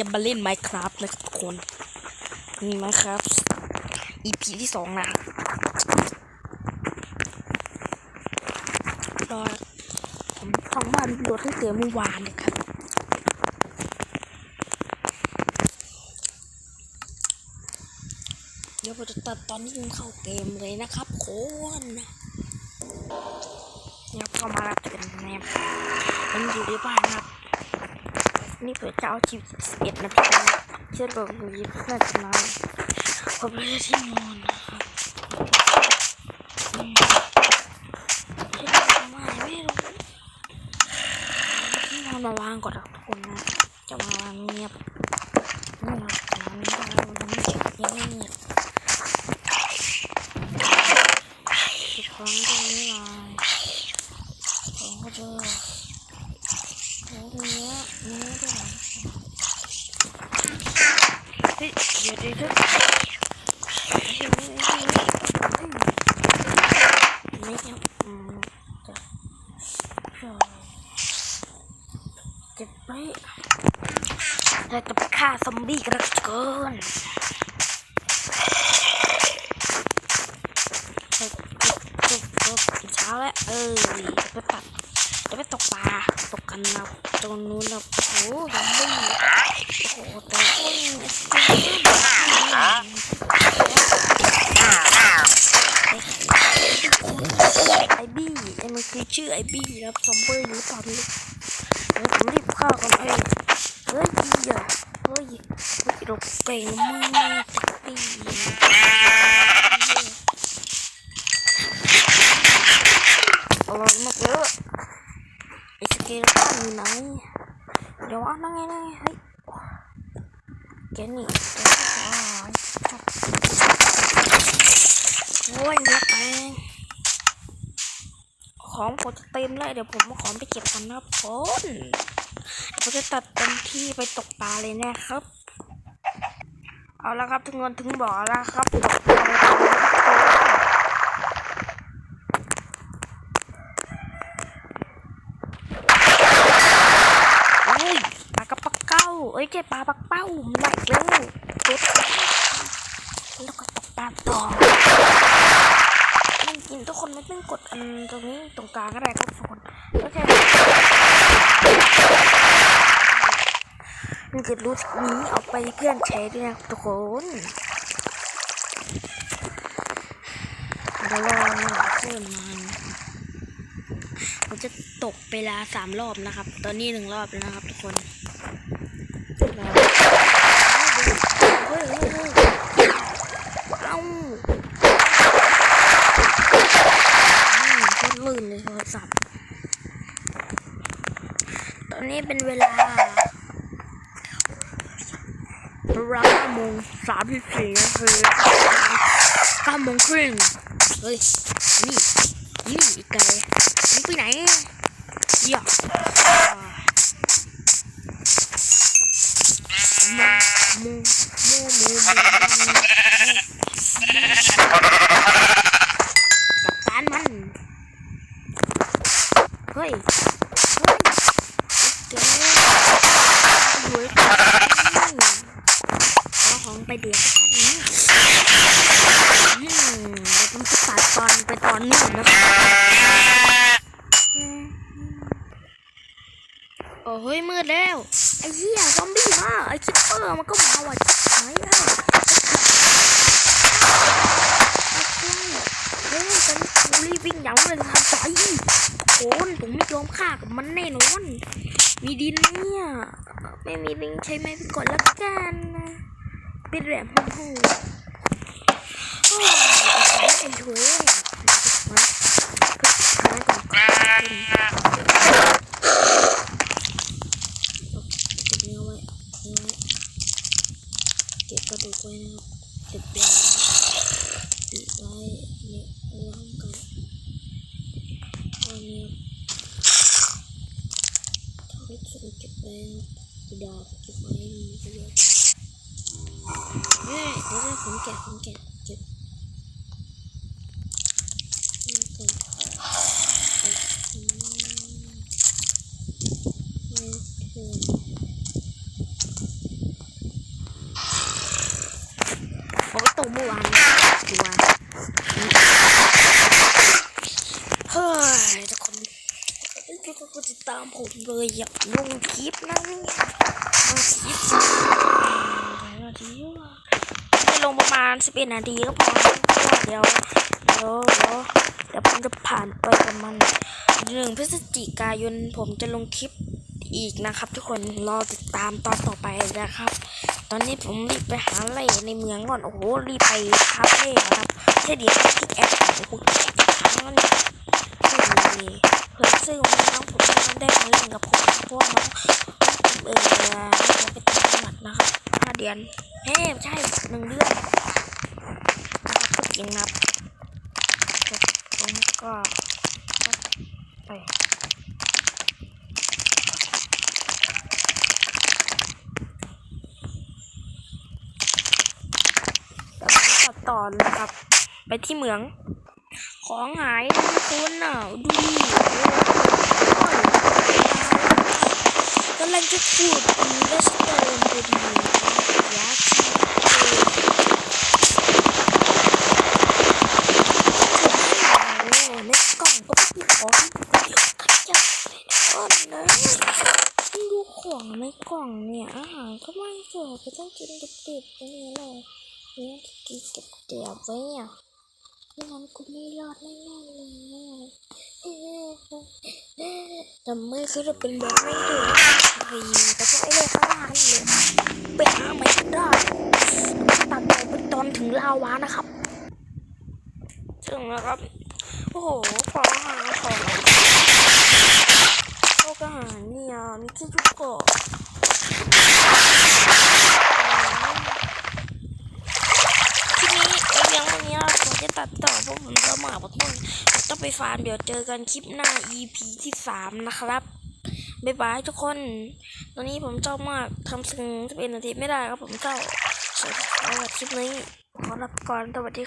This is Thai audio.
จะมาเล่น Minecraft นะทุกคนนี่ Minecraft EP ที่สองนะรอผมทองบ้านโหลดตั้งแต่เมื่อวานเลยครับเดี๋ยวผมจะตัดตอนนี้เข้าเกมเลยนะครับคนเนี่ยเข้ามาแล้วเป็นแนบมันอยู่ในบ้านนะครับ นี่เผื่อจะเอาชีวิตเอ็ดนาทีเชื่อลงยีน่าจะนาผมไม่ได้ที่นอนนะครับมที่นอนทำไม่รู้ที่นอนมาวางก่อนทุกคนนะ จะมาวางเงียบนี่เราจะวางเงียบแล้วมันไม่เก็บเงียบไม่เงียบเก็บของตรงนี้หน่อยของก็เจอ แล้วเนื้อเนื้อด้วยเฮ้ย เดี๋ยวเดี๋ยวเดี๋ยวไม่ใช่อืมจะเก็บไว้เราจะไปฆ่าซอมบี้กันแล้วกินเฮ้ยเฮ้ยเช้าแล้ว เออจะไปตัดจะไปตกปลา ตกกันนะตรงนู้นนะโอ้โหซอมบี้โอ้โหตัวคนไอบี้ไอ้มันคือ ชื่อไอบี้ครับซอมบี้หรือเปล่าไม่รู้เดี๋ยวผมรีบฆ่าก่อนเอ้ยเฮ้ยอย่าเฮ้ยเฮ้ยเราเก่งมากตีอร่อยมากเลยไอ้สเกลตันอยู่ไหนเดี๋ยวอะนั่งไงนั่งไงเฮ้ยแกนี่แกก็ตายโอ้ยเลือดแตงของ ผมจะเต็มเลยเดี๋ยวผมเอาขอไปเก็บกันนะครับคนเดี๋ยวผมจะตัดเต็มที่ไปตกปลาเลยนะครับ เอาละครับถึงเงินถึงบ่อแล้วครับตกปลาเลยครับโอ้ยปลากระปักเก้าเอ้ยเจ๊ปลาปักเป้ามันหนักเร็วเก็บแล้วก็ตกปลาต่อ กินทุกคนไม่ต้องกดอันตรงนี้ตรงกลางก็ได้ครับทุกคนโอเคมันจะรู้สึกนี้เอาไปเพื่อนแชร์ด้วยนะทุกคนเดี๋ยวรอเพื่อนมาผมจะตกเวลาสามรอบนะครับ ตอนนี้หนึ่งรอบแล้วนะครับ ทุกคนเอ้าอืมโคตรลื่นเลยโทรศัพท์ ต อนนี้เป็นเวลาเวลาเก้าโมงสามสิบสี่นาทีเก้าโมงครึ่งเฮ้ย นี่ นี่อีกไกลมึงไปไหนอย่ามูมูมูมูมูจัดการมัน เฮ้ยเก๋หวยเอาของไปเดี๋ยวกันนี้อืมเดี๋ยวผมจะตัดตอนไปตอนนี้นะครับอืม โอ้เฮ้ยมืดแล้ว ไอ้เหี้ยซอมบี้มาไอ้คิปเปอร์มันก็มาว่ะชิบหายแล้วเฮ้ยตอนกูรีบวิ่งอย่างเลยทันใจโอนผมไม่ยอมฆ่ากับมันแน่นอน มีดินเนี่ยไม่มีดินใช้ไม้ไปก่อนละกันนะเป็นแบบหูหู จะดอกเก็บไว้มีประโยชน์นี่เดี๋ยวผมแกะผมแกะเก็บนี่ก่อนผมก็ตกเมื่อวานตัว คือเลยอยากลงคลิปนะเนี่ยลงคลิปหลายนาทีว่ะจะลงประมาณสิบเอ็ดนาทีก็พอเดี๋ยวเดี๋ยวเดี๋ยวเดี๋ยวผมจะผ่านไปประมาณหนึ่งพฤศจิกายนผมจะลงคลิปอีกนะครับ ทุกคนรอติดตามตอนต่อไปนะครับ ตอนนี้ผมรีบไปหาเล่ในเมืองก่อนโอ้โหรีบไปคาเฟ่ครับแค่เดียวพิกแอปโอ้โหแอปค้งแล้ วเนี่ยนี่เพื่อซึ่งวันนี้น้องผมจะได้มาเล่นกับผมเพราะว่าน้องเออน้องไปตางจังหวัดนะครับห้าเดือนเฮ้ใช่หนึ่งเดือนนะครับจริงนะครับผมก็ไปต่อเลยครับ ไปที่เหมือง ของหายนะทุกคนน่ะดูดิโอ้ยกำลังจะพูดอีเวสเตอร์พอดียาชีโอ้ในกล่องก็มีของยอะขยับก้อนนะดูของในกล่องเนี่ยอาหารก็ไม่สวยก็ต้องกินดิบๆอย่างนี้เลยเนี่ยกินเก็บๆไว้เนี่ย ไม่งั้นกูไม่รอดแน่ๆเลยแต่ไม่คือจะเป็นแบบไม่ดูเฮ้ยแต่พวกไอ้เลยข้างล่างนี่เลยไปหาไม่ได้ตัดไปเป็นตอนถึงลาวานะครับถึงแล้วครับ โอ้โหขออาหาของพวกอาหารเนี่ยมีที่ทุกเกาะ ทีนี้ไอ้เรื่องวันนี้ัดต่อพวกผมจะมาพราะต้องต้องไปฟาร์มเดี๋ยวเจอกันคลิปหน้า EP ที่สามนะครับบ๊ายบายทุกคน ตอนนี้ผมเจ้ามากทำสิ่งที่เป็นนาทีไม่ได้ครับผมเจ้าสวัสดีครับคลิปนี้ขอลาไปก่อนสวัสดี